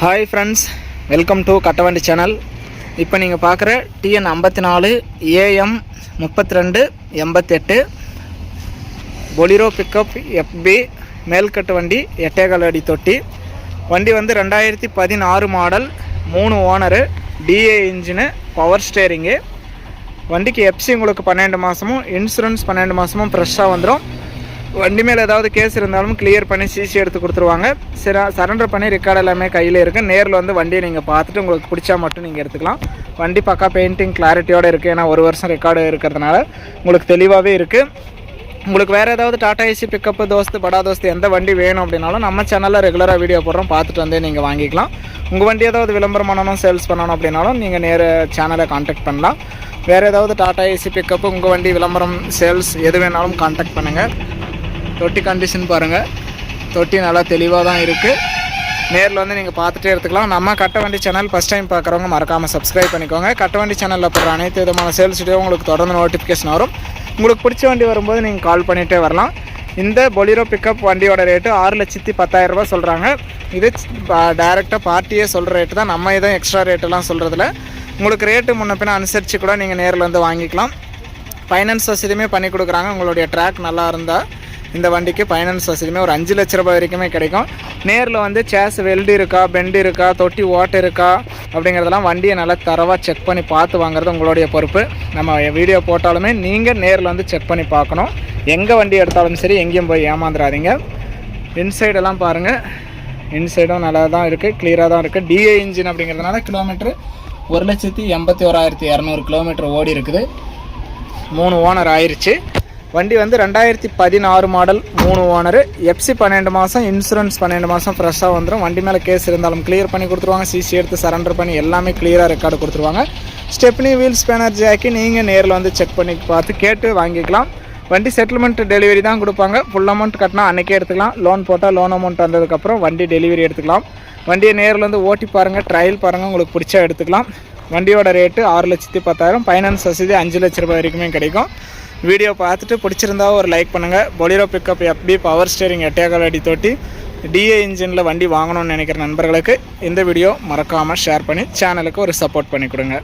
Hi friends welcome to Kattavandi channel இப்போ நீங்கள் பார்க்குற டிஎன் ஐம்பத்தி நாலு ஏஎம் முப்பத்தி ரெண்டு எண்பத்தெட்டு பொலிரோ பிக்கப் எஃப்பி மேல்கட்டு வண்டி எட்டேகால் அடி தொட்டி. வண்டி வந்து ரெண்டாயிரத்தி பதினாறு மாடல் மூணு owner DA engine power steering வண்டிக்கு எஃப்சி உங்களுக்கு பன்னெண்டு மாதமும் இன்சூரன்ஸ் பன்னெண்டு மாதமும் ஃப்ரெஷ்ஷாக வந்துடும் வண்டி மேலே ஏதாவது கேஸ் இருந்தாலும் கிளியர் பண்ணி சிசி எடுத்து கொடுத்துருவாங்க. சிற சரண்டர் பண்ணி ரெக்கார்டு எல்லாமே கையில் இருக்குது நேரில் வந்து வண்டியை நீங்கள் பார்த்துட்டு உங்களுக்கு பிடிச்சா மட்டும் நீங்கள் எடுத்துக்கலாம். வண்டி பக்கா பெயிண்டிங் கிளாரிட்டியோடு இருக்குது ஏன்னா ஒரு வருஷம் ரெக்கார்டு இருக்கிறதுனால உங்களுக்கு தெளிவாகவே இருக்குது உங்களுக்கு வேறு ஏதாவது டாடா ஏசி பிக்கப்பு தோஸ்து படா தோஸ்து எந்த வண்டி வேணும் அப்படின்னாலும் நம்ம சேனலில் ரெகுலராக வீடியோ போடுறோம். பார்த்துட்டு வந்து நீங்கள் வாங்கிக்கலாம். உங்கள் வண்டி ஏதாவது விளம்பரம் பண்ணணும் சேல்ஸ் பண்ணணும் அப்படின்னாலும் நீங்கள் நேர சேனலை காண்டாக்ட் பண்ணலாம். வேறு ஏதாவது டாடா ஏசி பிக்கப்பு உங்கள் வண்டி விளம்பரம் சேல்ஸ் எது வேணாலும் காண்டாக்ட் பண்ணுங்கள் தொட்டி கண்டிஷன் பாருங்கள் தொட்டி நல்லா தெளிவாக தான் இருக்குது நேரில் வந்து நீங்கள் பார்த்துட்டே எடுத்துக்கலாம் நம்ம கட்ட வண்டி சேனல் ஃபஸ்ட் டைம் பார்க்குறவங்க மறக்காமல் சப்ஸ்கிரைப் பண்ணிக்கோங்க. கட்ட வண்டி சேனலில் போடுற அனைத்து விதமான சேல்ஸ் வீடியோ உங்களுக்கு தொடர்ந்து நோட்டிஃபிகேஷன் வரும். உங்களுக்கு பிடிச்ச வண்டி வரும்போது நீங்கள் கால் பண்ணிகிட்டே வரலாம். இந்த பொலிரோ பிக்கப் வண்டியோட ரேட்டு ஆறு லட்சத்தி பத்தாயிரரூபா சொல்கிறாங்க இது டைரெக்டாக பார்ட்டியே சொல்கிற ரேட்டு தான். நம்ம எதுவும் எக்ஸ்ட்ரா ரேட்டெல்லாம் சொல்கிறதில்ல உங்களுக்கு ரேட்டு முன்ன பின்ன அனுசரித்து கூட நீங்கள் நேரில் வந்து வாங்கிக்கலாம். ஃபைனான்ஸ் வசதியுமே பண்ணி கொடுக்குறாங்க. உங்களுடைய ட்ராக் நல்லா இருந்தால் இந்த வண்டிக்கு ஃபைனான்ஸ் வசதியுமே ஒரு அஞ்சு லட்ச ரூபாய் வரைக்குமே கிடைக்கும். நேரில் வந்து சேஸ் வெல்டு இருக்கா பெண்டு இருக்கா தொட்டி ஓட்டு இருக்கா அப்படிங்கிறதெல்லாம் வண்டியை நல்லா தரவாக செக் பண்ணி பார்த்து வாங்குறது உங்களுடைய பொறுப்பு. நம்ம வீடியோ போட்டாலுமே நீங்கள் நேரில் வந்து செக் பண்ணி பார்க்கணும். எங்கே வண்டி எடுத்தாலும் சரி எங்கேயும் போய் ஏமாந்துடாதீங்க இன்சைடெல்லாம் பாருங்கள் இன்சைடும் நல்லா தான் இருக்குது கிளியராக தான் இருக்குது டிஏ இன்ஜின் அப்படிங்கிறதுனால கிலோமீட்ரு ஒரு லட்சத்தி எண்பத்தி ஓராயிரத்தி இரநூறு கிலோமீட்டர் ஓடி இருக்குது. மூணு ஓனர் ஆயிடுச்சு வண்டி வந்து ரெண்டாயிரத்தி பதினாறு மாடல் மூணு ஓனர். எஃப்சி பன்னெண்டு மாதம் இன்சூரன்ஸ் பன்னெண்டு மாதம் ஃப்ரெஷ்ஷாக வந்துடும் வண்டி மேலே கேஸ் இருந்தாலும் கிளியர் பண்ணி கொடுத்துருவாங்க. சிசி எடுத்து சரண்டர் பண்ணி எல்லாமே கிளியராக ரெக்கார்டு கொடுத்துருவாங்க. ஸ்டெப்னி வீல் ஸ்பேனர் ஜாக்கி நீங்கள் நேரில் வந்து செக் பண்ணி பார்த்து கேட்டு வாங்கிக்கலாம். வண்டி செட்டில்மெண்ட் டெலிவரி தான் கொடுப்பாங்க. ஃபுல் அமௌண்ட் கட்டினா அன்றைக்கே எடுத்துக்கலாம். லோன் போட்டால் லோன் அமௌண்ட் வந்ததுக்கப்புறம் வண்டி டெலிவரி எடுத்துக்கலாம். வண்டியை நேரில் வந்து ஓட்டி பாருங்கள் ட்ரையல் பாருங்கள் உங்களுக்கு பிடிச்சா எடுத்துக்கலாம். வண்டியோட ரேட்டு ஆறு லட்சத்தி பத்தாயிரம். ஃபைனான்ஸ் வசதி அஞ்சு லட்ச ரூபாய் வரைக்குமே கிடைக்கும். வீடியோ பார்த்துட்டு பிடிச்சிருந்தா ஒரு லைக் பண்ணுங்கள் Bolero pickup FB power steering எட்டேகால் அடி தொட்டி டிஏ இன்ஜினில் வண்டி வாங்கணும்னு நினைக்கிற நண்பர்களுக்கு இந்த வீடியோ மறக்காமல் ஷேர் பண்ணி சேனலுக்கு ஒரு சப்போர்ட் பண்ணி கொடுங்க.